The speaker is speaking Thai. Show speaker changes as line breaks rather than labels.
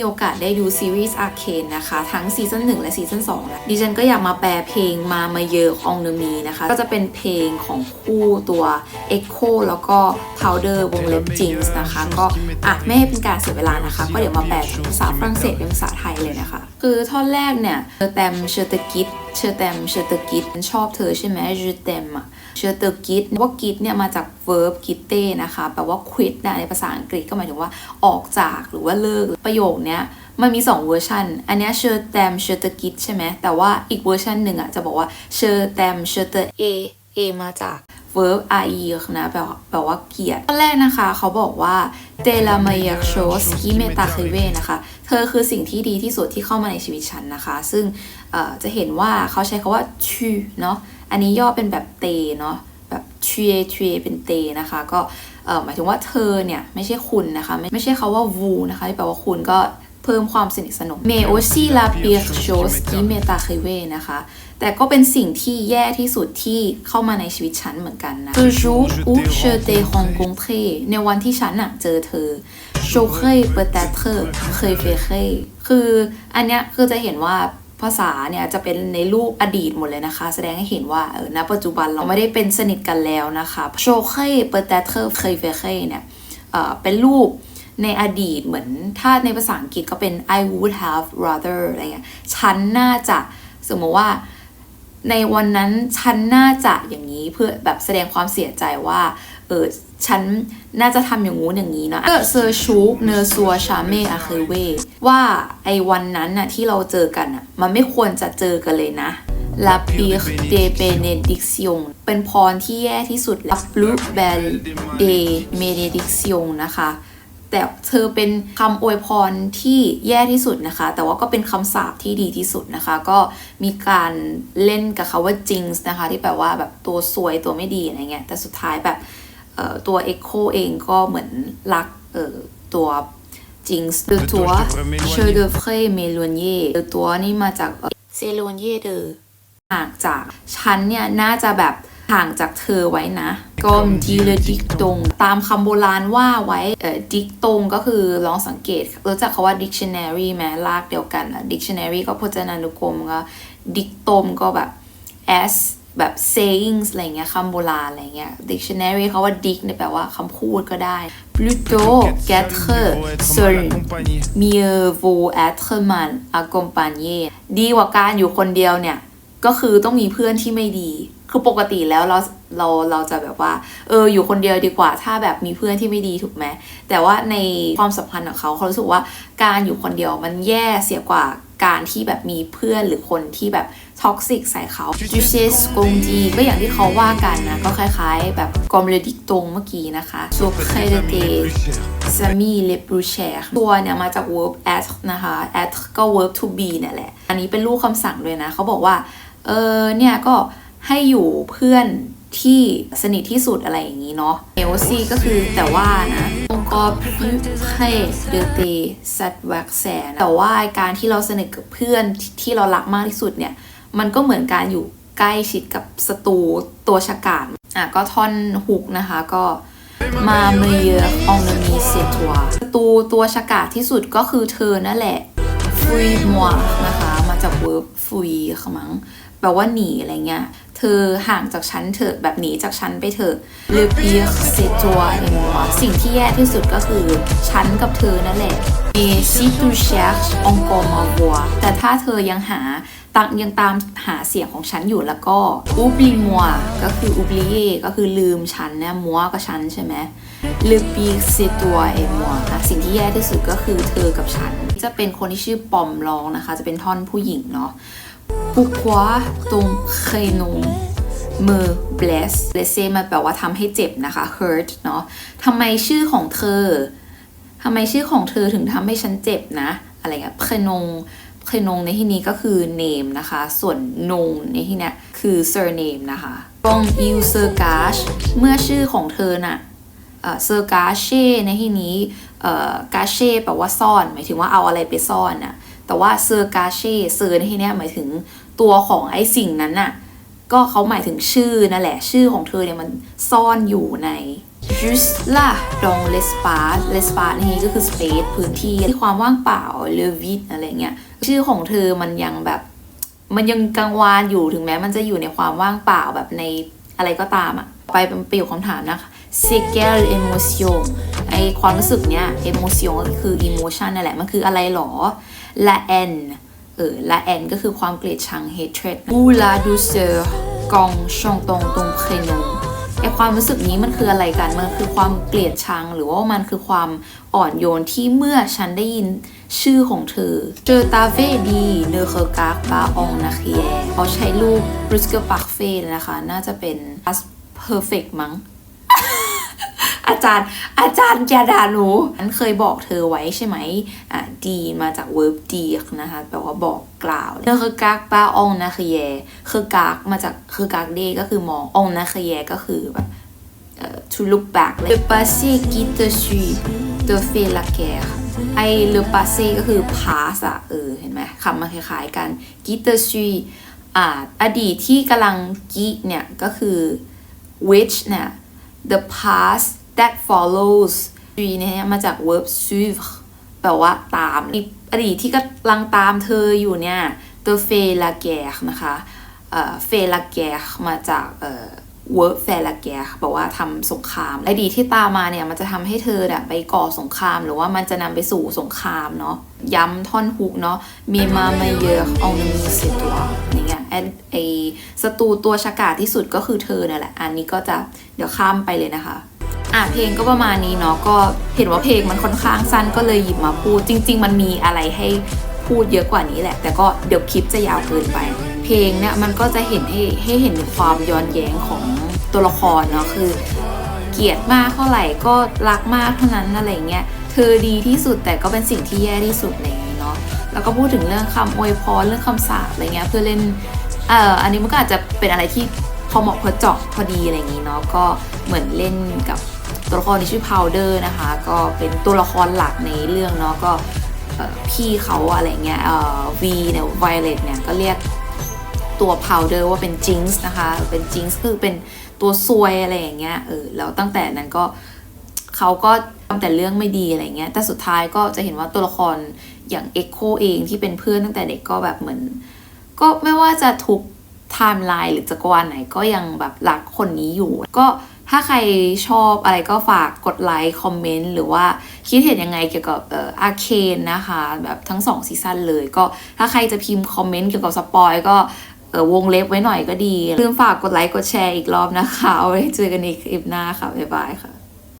ีโอกาสได้ดูซีรีส์ Arcane นนะคะ ทั้งซีซั่น1และซีซั่น2แล้วดิฉันก็อยากมาแปลเพลงมามาเยอะองเดมีนะคะ ก็จะเป็นเพลงของคู่ตัว Echo แล้วก็ Powder วงเล็บ Jinx นะคะ ก็อะไม่ให้เป็นการเสียเวลานะคะ ก็เดี๋ยวมาแปลภาษาฝรั่งเศสเป็นภาษาไทยเลยนะคะ คือท่อนแรกเนี่ยเชอแตมเชอเตกิดเชอแตมเชอเตกิดชอบเธอใช่ไหมเชอแตมอะ เชอเตกิดว่ากิดเนี่ยมาจาก verb กิเต้นะคะแปลว่า quit นะในภาษาอังกฤษก็หมายถึงว่าออกจากหรือว่าเลิกประโยคเนี้ยมันมี 2 เวอร์ชัน อันนี้เชอร์แตมเชอร์ตกิดใช่ไหม แต่ว่าอีกเวอร์ชันหนึ่งอะจะบอกว่าเชอร์แตมเชอร์ตเอเอมาจาก verb ie นะแปลว่าแปลว่าเกลียดตอนแรกนะคะ เขาบอกว่า de la meilleure chose qui m'est arrivée นะคะ เธอคือสิ่งที่ดีที่สุดที่เข้ามาในชีวิตฉันนะคะ ซึ่งจะเห็นว่าเขาใช้คาว่า tu เนาะ อันนี้ย่อเป็นแบบเตเนาะแบบ tu tu เป็นเตนะคะ ก็เอ่อหมายถึงว่าเธอเนี่ย ไม่ใช่คุณนะคะ ไม่ไม่ใช่คาว่า vous นะคะที่แปลว่าคุณก็เพิ่มความสนิทสนม mais aussi la pire chose qui m'est arrivée นะคะ แต่ก็เป็นสิ่งที่แย่ที่สุดที่เข้ามาในชีวิตฉันเหมือนกันนะ Le jour où je t'ai rencontré ในวันที่ฉันน่ะเจอเธอ j'aurais peut-être préféré คืออันเนี้ยคือจะเห็นว่า ภาษาเนี่ยจะเป็นในรูปอดีตหมดเลยนะคะ แสดงให้เห็นว่าเออณปัจจุบันเราไม่ได้เป็นสนิทกันแล้วนะคะ j'aurais peut-être préféré เนี่ยเอ่อเป็นรูปในอดีตเหมือนถ้าในภาษาอังกฤษก็เป็น I would have rather อะไรเงี้ยฉันน่าจะสมมติว่าในวันนั้นฉันน่าจะอย่างนี้เพื่อแบบแสดงความเสียใจว่า เออฉันน่าจะทำอย่างงู้นอย่างนี้นะก็เซอร์ชูกเนอซัวชาเมอะเคเวว่าไอ้วันนั้นน่ะที่เราเจอกันน่ะมันไม่ควรจะเจอกันเลยนะ La pire des bénédictions เป็นพรที่แย่ที่สุด La plus belle des bénédictions นะคะ แต่เธอเป็นคำอวยพรที่แย่ที่สุดนะคะ แต่ว่าก็เป็นคำสาปที่ดีที่สุดนะคะ ก็มีการเล่นกับคาว่า jinx นะคะ ที่แปลว่าแบบตัวซวยตัวไม่ดีอะไรเงี้ยแต่สุดท้ายแบบ ตัว echo เองก็เหมือนรักเอ่อตัว jinx หรือตัว je devrais m'éloigner หรือตัวนี่มาจาก s'éloigner de ห่างจากฉันเนี่ยน่าจะแบบห่างจากเธอไว้นะ ก็ดีเลยดิกตง ตามคำโบราณว่าไว้เอ่อดิกตงก็คือลองสังเกตรู้จักคาว่า dictionary ไหมลากเดียวกันอะ dictionary ก็พจนานุกรมก็ดิกตมก็แบบ as แบบ sayings อะไรเงี้ยคำโบราณอะไรเงี้ย dictionary เขาว่า dic เนี่ยแปลว่าคำพูดก็ได้ plutôt qu'être seul mieux vaut être mal accompagné ดีกว่าการอยู่คนเดียวเนี่ย ก็คือต้องมีเพื่อนที่ไม่ดี คือปกติแล้วเราเราเราจะแบบว่าเอออยู่คนเดียวดีกว่า ถ้าแบบมีเพื่อนที่ไม่ดีถูกไหมแต่ว่าในความสัมพันธ์ของเขาเขารู้สึกว่าการอยู่คนเดียวมันแย่เสียกว่าการที่แบบมีเพื่อนหรือคนที่แบบท็อกซิกใส่เขา du c h e s c o n d i ก็อย่างที่เขาว่ากันนะ ก็คล้ายๆ แบบกอมเลดิกตงเมื่อกี้นะคะ s o p r e d e t e s a m i le plus cher ตัวเนี่ยมาจาก verb at นะคะ at ก็ verb to be เนี่ยแหละ อันนี้เป็นรูปคำสั่งด้วยนะ เขาบอกว่า เออเนี่ยก็ ให้อยู่เพื่อนที่สนิทที่สุดอะไรอย่างนี้เนาะเอลซีก็คือแต่ว่านะองก็พิเทเดเตสัตแวกแสนแต่ว่าการที่เราสนิทกับเพื่อนที่เรารักมากที่สุดเนี่ย มันก็เหมือนการอยู่ใกล้ชิดกับศัตรูตัวฉกาจอะก็ท่อนฮุกนะคะก็มาเมเยอองนมีเซตัวศัตรูตัวฉกาจที่สุดก็คือเธอนั่นแหละฟรีมัวนะคะ มาจาก verb ฟรีขมัง แปลว่าหนีอะไรเงี้ย เธอห่างจากฉันเถอะแบบหนีจากฉันไปเถอะ le pire c'est toi et moi สิ่งที่แย่ที่สุดก็คือฉันกับเธอนั่นแหละ et si tu cherches encore ma voix แต่ถ้าเธอยังหาตังยังตามหาเสียงของฉันอยู่แล้วก็ oublie moi ก็คือ oublier ก็คือลืมฉันนะ moi ก็ฉันใช่ไหม le pire c'est toi et moi อะสิ่งที่แย่ที่สุดก็คือเธอกับฉัน จะเป็นคนที่ชื่อปอมร้องนะคะ จะเป็นท่อนผู้หญิงเนาะ pourquoi ton prénom me bless blesse มันแปลว่าทำให้เจ็บนะคะ hurt เนาะทำไมชื่อของเธอทำไมชื่อของเธอถึงทำให้ฉันเจ็บนะ อะไรเงี้ย prénom prénom ในที่นี้ก็คือ name นะคะ ส่วน nom ในที่เนี้ยคือ surname นะคะ from il se cache เมื่อชื่อของเธอน่ะเซอร์กาเช่ในที่นี้กาเช่แปลว่าซ่อน หมายถึงว่าเอาอะไรไปซ่อนน่ะแต่ว่าเซอร์กาเช่เซอร์ในที่นี้หมายถึง ตัวของไอ้สิ่งนั้นน่ะก็เขาหมายถึงชื่อนั่นแหละ ชื่อของเธอเนี่ยมันซ่อนอยู่ใน juste là dans l'espace l'espace นี่ก็คือ space พื้นที่ที่ความว่างเปล่า le vide อะไรเงี้ย ชื่อของเธอมันยังแบบ มันยังกังวานอยู่ถึงแม้มันจะอยู่ในความว่างเปล่าแบบในอะไรก็ตามอะไปเป็นประโยคคำถามนะคะ s e q u e l emotion ไอความรู้สึกเนี้ย émotion ก็คือ emotion นั่นแหละ มันคืออะไรหรอ la haine เออ la haine ก็คือความเกลียดชัง hatred ou la douceur quand chantant ton prénom ไอความรู้สึกนี้มันคืออะไรกัน มันคือความเกลียดชัง หรือว่ามันคือความอ่อนโยนที่เมื่อฉันได้ยินชื่อของเธอ Je t'avais dit ne regarde pas en arrière เขาใช้รูป Brisker Parfait นะคะ น่าจะเป็น past perfect มั้ง อาจารย์ อาจารย์อย่าด่าหนูฉันเคยบอกเธอไว้ใช่ไหมอะดีมาจาก verb dire นะคะแปลว่าบอกกล่าว ne regarde pas en arrière คือกากมาจากคือกากเดก็คือมอง en arrière ก็คือแบบเอ่อ to look back เลย le passé qui te suit te fait la guerre ไอ le passé ก็คือ past อะเออเห็นไหมคำมันคล้ายๆกัน qui te suit อ่าอดีตที่กำลังกีเนี่ย ก็คือ which เนี่ย the past that follows สุยเนี่ยมาจาก verb suivre แปลว่าตาม อดีตที่กำลังตามเธออยู่เนี่ย the f a i la guerre นะคะเอ่อ fait la guerre มาจากเอ่อ verb faire la guerre แปลว่าทำสงครามอดีตที่ตามมาเนี่ย มันจะทำให้เธอเนี่ยไปก่อสงคราม หรือว่ามันจะนำไปสู่สงครามเนาะย้ำท่อนฮุกเนาะมีมามาเยอะเอาหนึ่งมีสิตัวอย่างเงี้ยไอศัตรูตัวฉกาจที่สุดก็คือเธอเนี่ยแหละ อันนี้ก็จะเดี๋ยวข้ามไปเลยนะคะ อะเพลงก็ประมาณนี้เนาะก็เห็นว่าเพลงมันค่อนข้างสั้นก็เลยหยิบมาพูด จริง ๆ มันมีอะไรให้พูดเยอะกว่านี้แหละ แต่ก็เดี๋ยวคลิปจะยาวเกินไป เพลงเนี่ยมันก็จะเห็นให้ให้เห็นถึงความย้อนแย้งของตัวละครเนาะคือ เกลียดมากเท่าไหร่ก็รักมากเท่านั้นอะไรเงี้ยเธอดีที่สุดแต่ก็เป็นสิ่งที่แย่ที่สุดอะไรเงี้ยเนาะแล้วก็พูดถึงเรื่องคำอวยพรเรื่องคำสาปอะไรเงี้ยเพื่อเล่นเอ่ออันนี้มันก็อาจจะเป็นอะไรที่พอเหมาะพอเจาะพอดีอะไรอย่างงี้เนาะก็เหมือนเล่นกับ ตัวละครที่ชื่อ powder นะคะ ก็เป็นตัวละครหลักในเรื่องเนาะก็พี่เขาอะไรเงี้ยเอ่อ V เนี่ย Violet เนี่ยก็เรียกตัว powder ว่าเป็น jinx นะคะ เป็น jinx คือเป็นตัวซวยอะไรอย่างเงี้ยเออแล้วตั้งแต่นั้นก็เขาก็ทำแต่เรื่องไม่ดีอะไรเงี้ยแต่สุดท้ายก็จะเห็นว่าตัวละครอย่าง Echo เองที่เป็นเพื่อนตั้งแต่เด็กก็แบบเหมือน ก็ไม่ว่าจะทุกไทม์ไลน์หรือจักรวาลไหนก็ยังแบบรักคนนี้อยู่ ก็ ถ้าใครชอบอะไรก็ฝากกดไลค์คอมเมนต์หรือว่าคิดเห็นยังไงเกี่ยวกับเอ่ออาเคนนะคะ แบบทั้งสองซีซั่นเลย ก็ถ้าใครจะพิมพ์คอมเมนต์เกี่ยวกับสปอยก็เออวงเล็บไว้หน่อยก็ดี ลืมฝากกดไลค์กดแชร์อีกรอบนะคะ เอาไว้เจอกันอีกคลิปหน้าค่ะ บ๊ายบายค่ะ